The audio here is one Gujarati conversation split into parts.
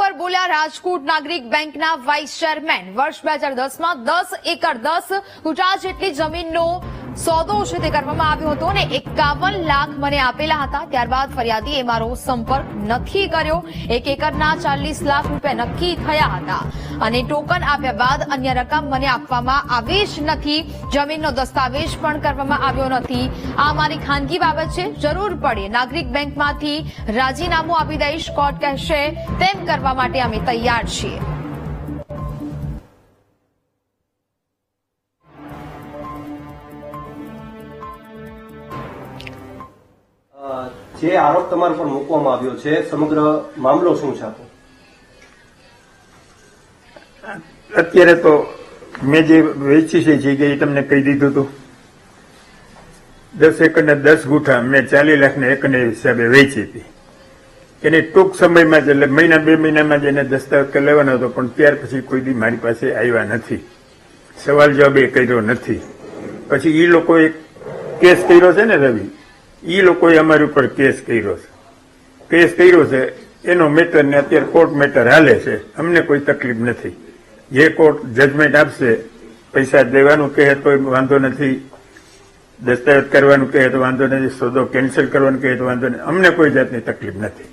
પર બોલ્યા રાજકોટ નાગરિક બેંકના વાઇસ ચેરમેન. વર્ષ બે હજાર દસમાં દસ એકર દસ ગુજરાત જેટલી જમીનનો સોદો છે તે કરવામાં આવ્યો હતો અને એકાવન લાખ મને આપેલા હતા. ત્યારબાદ ફરિયાદીએ મારો સંપર્ક નથી કર્યો. એક એકરના ચાલીસ લાખ રૂપિયા નક્કી થયા હતા. અને ટોકન આપ્યા બાદ અન્ય રકમ મને આપવામાં આવી જ નથી. જમીનનો દસ્તાવેજ પણ કરવામાં આવ્યો નથી. આ મારી ખાનગી બાબત છે. જરૂર પડે નાગરિક બેંકમાંથી રાજીનામું આપી દઈશ. કોર્ટ કહેશે, તેમ કરવા માટે અમે તૈયાર છીએ. જે આરોપ તમારા પર મૂકવામાં આવ્યો છે, સમગ્ર મામલો શું છે આપો? અત્યારે તો મેં જે વેચી છે જગ્યા એ તમને કહી દીધું હતું, દસ એકરને દસ ગુઠા મેં ચાલીસ લાખને એકને હિસાબે વેચી હતી. એને ટૂંક સમયમાં જ, એટલે મહિના, બે મહિનામાં જ એને દસ્તાવેજ કરી લેવાનો હતો, પણ ત્યાર પછી કોઈ દી મારી પાસે આવ્યા નથી. સવાલ જવાબ એ કર્યો નથી. પછી એ લોકોએ કેસ કર્યો છે ને રવિ એ લોકોએ અમારી ઉપર કેસ કર્યો છે. કેસ કર્યો છે, એનો મેટર ને અત્યારે કોર્ટ મેટર હાલે છે. અમને કોઈ તકલીફ નથી. જે કોર્ટ જજમેન્ટ આપશે, પૈસા દેવાનું કહે તો વાંધો નથી. દસ્તાવેજ કરવાનું કહે તો વાંધો નથી. સોદો કેન્સલ કરવાનું કહે તો વાંધો નથી. અમને કોઈ જાતની તકલીફ નથી.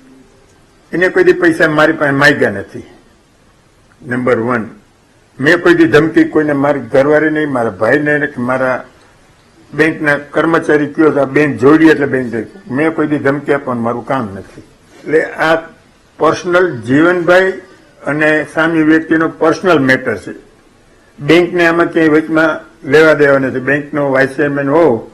એને કોઈ પૈસા મારી પાસે માગ્યા નથી. નંબર વન મેં કોઈ દી ધમકી કોઈને મારી ઘરવાળી નહીં મારા ભાઈને કે મારા બેંકના કર્મચારી કયો તો આ બેંક જોડી એટલે બેંક મેં કોઈ દી ધમકી આપવાનું મારું કામ નથી. એટલે આ પર્સનલ જીવનભાઈ અને સામી વ્યક્તિનો પર્સનલ મેટર છે. બેંકને આમાં ક્યાંય વચમાં લેવા દેવા નથી. બેંકનો વાઇસ ચેરમેન હોવ,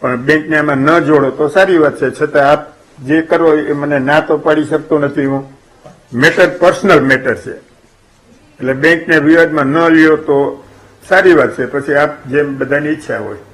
પણ બેંકને આમાં ન જોડો તો સારી વાત છે. છતાં આપ જે કરો એ મને ના તો પાડી શકતો નથી હું. મેટર પર્સનલ મેટર છે. એટલે બેંકને વિવાદમાં ન લ્યો તો સારી વાત છે. પછી આપ જેમ બધાની ઈચ્છા હોય.